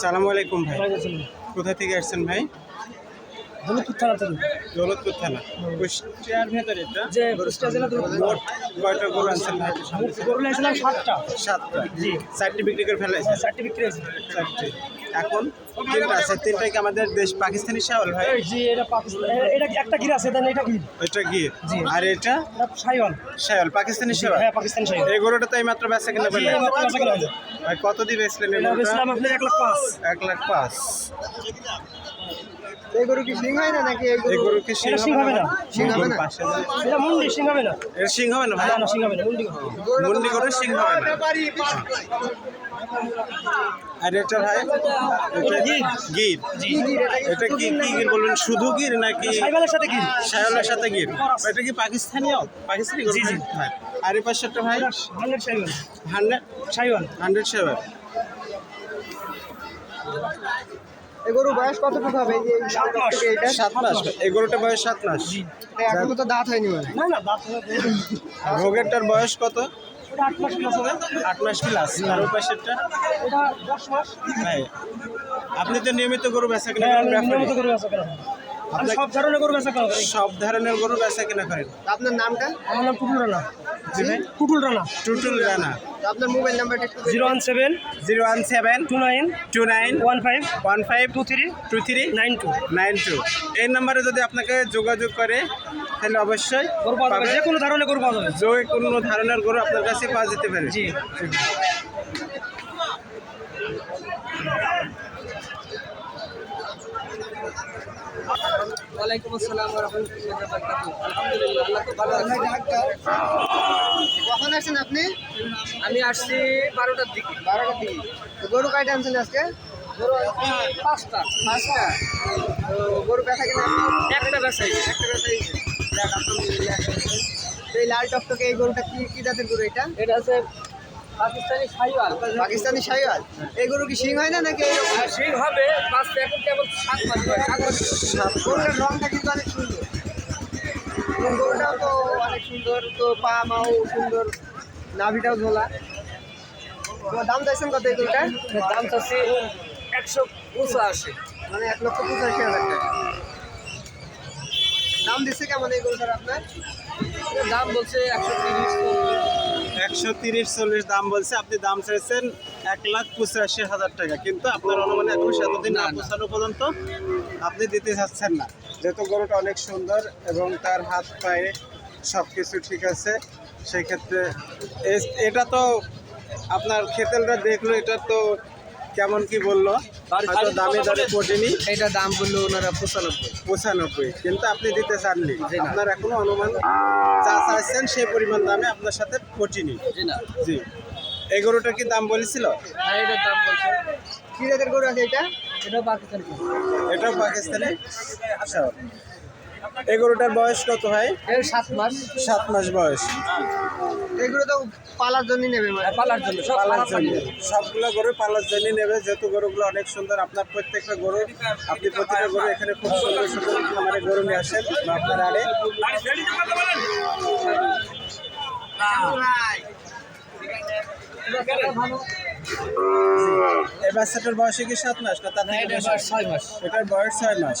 সালামু আলাইকুম ভাই। কোথা থেকে আসছেন ভাই? দৌলতপুর থানা থেকে। দৌলতপুর থানা। কুষ্টিয়ার ভেতরে যে কুষ্টিয়া জেলা কয়টা গরু আনছেন ভাই? গরু নিয়েছিলাম সাতটা। সাতটা। জি। চারটি বিক্রি করে ফেলাইছে চারটি বিক্রি হয়েছে। চারটি। এখন তিনটা আছে। তিনটাই কি আমাদের দেশ পাকিস্তানি শাওয়াল ভাই? জি এটা পাকিস্তান। এটা একটা গির আছে দেন এটা গির। এটা গির। জি। আর এটা? সাইওয়াল শাওয়াল। পাকিস্তানি শাওয়াল? হ্যাঁ পাকিস্তান সাইওয়াল এই গরুটা তো এই মাত্র বেচা কিনা পেলেন। ভাই কত দিয়ে বেচলেন এই এটা গরুটা? বেচলাম আপনার এক লাখ পাঁচ। এক লাখ পাঁচ। এই গরু কি সিং হয় না নাকি এই গরু? কি সিং হবে হবে না। সিং হবে না? এটা মুন্ডি সিং হবে না। এর সিং হবে না ভাই? না না সিং হবে না মুন্ডি মুন্ডি গরু সিং হবে না। আর এটা ভাই এটা গির। গির। এটা কি কি গির বলবেন শুধু গির নাকি সাইওয়ালের সাথে গির? সাথে গির? এটা কি পাকিস্তানিও? পাকিস্তানি জি, জি। আর এই পাশেরটা ভাই? Hundred Sahiwal hundred? Sahiwal hundred seven এই গরু বয়স কতটুকু হবে? এই সাত মাস। এটা? সাত মাস। এই গরুটা বয়স সাত মাস। এখনও তো দাঁত হয়নি না না দাঁত হবে। ভোগেরটার বয়স কত? ওটা আট মাস প্লাস হবে। আট মাস প্লাস আর ওই পাশেরটা? এটা দশ মাস। ভাই আপনি তো নিয়মিত গরু বেচা কিনা হ্যাঁ, নিয়মিত ব্যাপারে। বেচা কেনা সব ধরনের গরু বেচা কেনা সব ধরনের গরু বেচা কিনা করেন। আপনার নামটা আমার নাম টুটুল রানা। জি টুটুল রানা। টুটুল রানা। আপনার মোবাইল নাম্বারটা একটু zero one seven zero one seven two nine two nine one five one five two three two three nine two. Nine two. এই নাম্বারে যদি আপনাকে যোগাযোগ করে তাহলে অবশ্যই গরু পাওয়া যাবে যে কোনো ধরনের গরু পাওয়া যাবে। যে কোনো ধরনের গরু আপনার কাছে পাওয়া যেতে পারে। জি ওয়ালাইকুম আসসালাম ওয়া রাহমাতুল্লাহি ওয়া বারাকাতুহু। আলহামদুলিল্লাহ আল্লাহ তো ভালো আছে কখন আসছেন আপনি? আমি আসছি বারোটার দিকে। বারোটার দিকে। তো গরু কয়টা আনছেন আজকে? গরু পাঁচটা। পাঁচটা? গরু বেচা কিনা? একটা বেচা তো এই লাল টকটকে এই গরুটা কি কি জাতের গরু এটা? এটা আছে পাকিস্তানি সাইওয়াল পাকিস্তানি শাহিওয়াল। এই গরু কি সিং হয় না নাকি? আর সেই হবে পাঁচ এখন কেবল সাত মাস সাত মাস গরুটার রংটা কিন্তু অনেক সুন্দর। গরুটাও তো অনেক সুন্দর। তো পা মাও সুন্দর। নাভিটাও ঝোলা। দাম চাইছেন কত এই গরুটার? দাম চাচ্ছি একশো পঁচাশি। মানে এক লক্ষ পঁচাশি হাজার টাকা। দাম দিচ্ছে কেমন এই গরুটার আপনার? দাম বলছে একশো তিরিশ একশো তিরিশ চল্লিশ দাম বলছে। আপনি দাম চাইছেন এক লাখ পঁচাশি হাজার টাকা। কিন্তু আপনার অনুমানে এখন এতদিন না পৌঁছানো পর্যন্ত আপনি দিতে চাচ্ছেন না। যেহেতু গরুটা অনেক সুন্দর এবং তার হাত পায়ে সব কিছু ঠিক আছে সেই ক্ষেত্রে এ- এটা তো আপনার খেতেলটা দেখল এটা তো কেমন কি বলল? হয়তো দামে দামে পড়েনি এইটা দাম বলল ওনারা পঁচানব্বই। পঁচানব্বই। কিন্তু আপনি দিতে চাননি। আপনার এখনও অনুমান যা চাইছেন সেই পরিমাণ দামে আপনার সাথে পটিনি। জি না। এই গরুটার কি দাম বলেছিল? হ্যাঁ এটার দাম বলছে। কি জাতের গরু আছে এটা? এটাও পাকিস্তানি। এটাও পাকিস্তানি? আচ্ছা। এই গরুটার বয়স কত হয়? এর সাত মাস। সাত মাস বয়স। এগুলো তো পালার জন্য নেবে মানে। পালার জন্য সব পালার জন্য। সবগুলো গরু পালার জন্য নেবে। যেহেতু গরুগুলো অনেক সুন্দর আপনার প্রত্যেকটা গরু আপনি প্রতিটা গরু এখানে খুব সুন্দর সুন্দর খামারে গরু নিয়ে আসেন। আপনার আড়ে। এই বাচ্চাটার বয়সে কি সাত মাস না তার ছয় মাস। এটার বয়স ছয় মাস।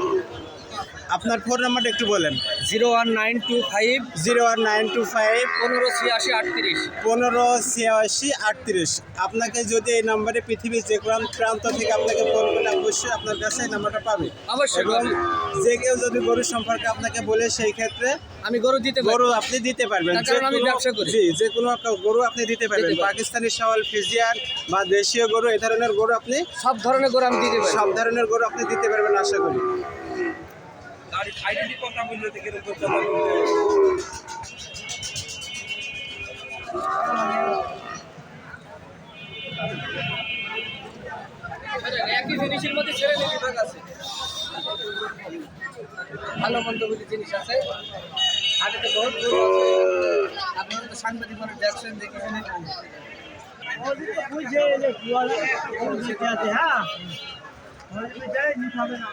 আপনার ফোন নাম্বারটা একটু বলেন। Zero one nine two five. Zero one nine two five. পনেরো ছিয়াশি আটত্রিশ। পনেরো ছিয়াশি আটত্রিশ। আপনাকে যদি এই নাম্বারে পৃথিবীর যে কোনো প্রান্ত থেকে আপনাকে ফোন করলে অবশ্যই আপনার কাছে এই নাম্বারটা পাবে। অবশ্যই এবং যে কেউ যদি গরু সম্পর্কে আপনাকে বলে সেই ক্ষেত্রে আমি গরু দিতে গরু আপনি দিতে পারবেন। যে আমি ব্যবসা করি। জি যে কোনো গরু আপনি দিতে পারবেন। পাকিস্তানি শাওয়াল ফিজিয়ান বা দেশীয় গরু এই ধরনের গরু আপনি সব ধরনের গরু আমি দিতে পারি। সব ধরনের গরু আপনি দিতে পারবেন আশা করি। একই জিনিসের মধ্যে ছেড়ে নিয়ে বিভাগ আছে। ভালো মন্দ বলে জিনিস আছে। হাটেতে বহুত গরু আছে আপনারা তো সাংবাদিক মানুষ দেখছেন দেখেছেন ঘরে যদি দেয় নিতে হবে না।